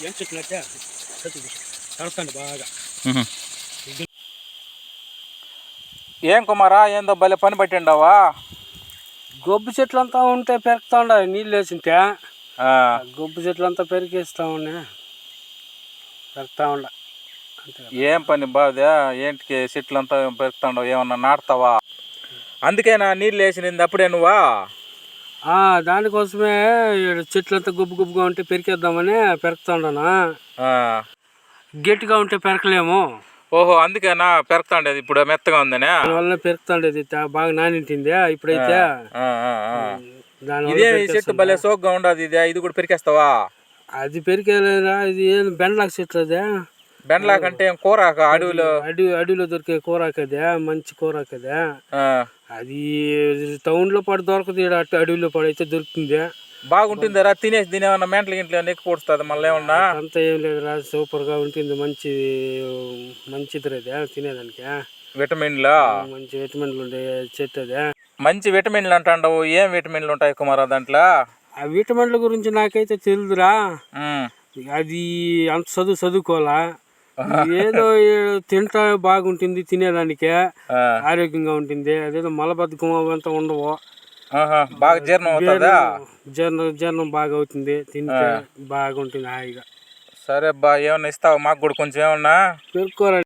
ఏం చెప్పినట్టే కడతాండి బాగా. ఏం కుమారా ఏందో భలే పని పట్టిండవా? గొబ్బు చెట్లు అంతా ఉంటే పెరుగుతా ఉండాలి నీళ్ళు వేసింటే ఆ, గొబ్బు చెట్లు అంతా పెరిగేస్తా ఉన్నా పెరుగుతా ఉండ. ఏం పని బాదే ఏంటికి చెట్లు అంతా పెరుగుతాండవు ఏమన్నా నాటుతావా? అందుకేనా నీళ్ళు వేసినది అప్పుడే నువ్వా? దానికోసమే ఈడ చెట్లు అంతా గొబ్బు గొబ్బుగా ఉంటే పెరికేద్దామని ఆ. గట్టిగా ఉంటే పెరకలేము. ఓహో అందుకేనా పెరుగుతాండేది ఇప్పుడు మెత్తగా ఉందనే? దానివల్ల పెరుగుతాండేది బాగా నానింటింది ఇప్పుడైతే. ఇదే చెట్టు భలే సోగ్గా ఉండదు ఇది ఇది కూడా పెరికేస్తావా? అది పెరికేలేరా ఇది ఏం బెండలాకు చెట్లు అదే బెండలా కంటే ఏం కూర అడవిలో? అడవి అడవిలో దొరికే కూరాకదే మంచి కూరాకదే. ఆ, అది టౌన్లో పడి దొరకదు అడవిలో పడి అయితే దొరుకుతుంది. బాగుంటుందిరా తినేసి దీని ఏమన్నా మెంటల్ గింటలు ఎక్కువ పొడుస్తుంది మళ్ళీ ఏమన్నా? అంతా ఏం లేదురా సూపర్గా ఉంటుంది మంచి మంచిది అదే తినేదానికి. విటమిన్లు? మంచి విటమిన్లు ఉండే చెట్టు అదే. మంచి విటమిన్లు అంటాండవు ఏం విటమిన్లు ఉంటాయి కుమారా దాంట్లో? ఆ విటమిన్ల గురించి నాకైతే తెలియదురా ఉమ్, అది అంత చదువు చదువుకోవాలా? ఏదో తింటా బాగుంటుంది తినేదానికే ఆరోగ్యంగా ఉంటుంది. అదేదో మలబద్ధకం అవంతా ఉండవు. బాగా జీర్ణం అవుతుందా? జీర్ణం జీర్ణం బాగా అవుతుంది తింటే బాగుంటుంది హాయిగా. సరే బా ఏమన్నా ఇస్తావా? మాకు కూడా కొంచెం ఏమన్నా? పెరుక్కోరా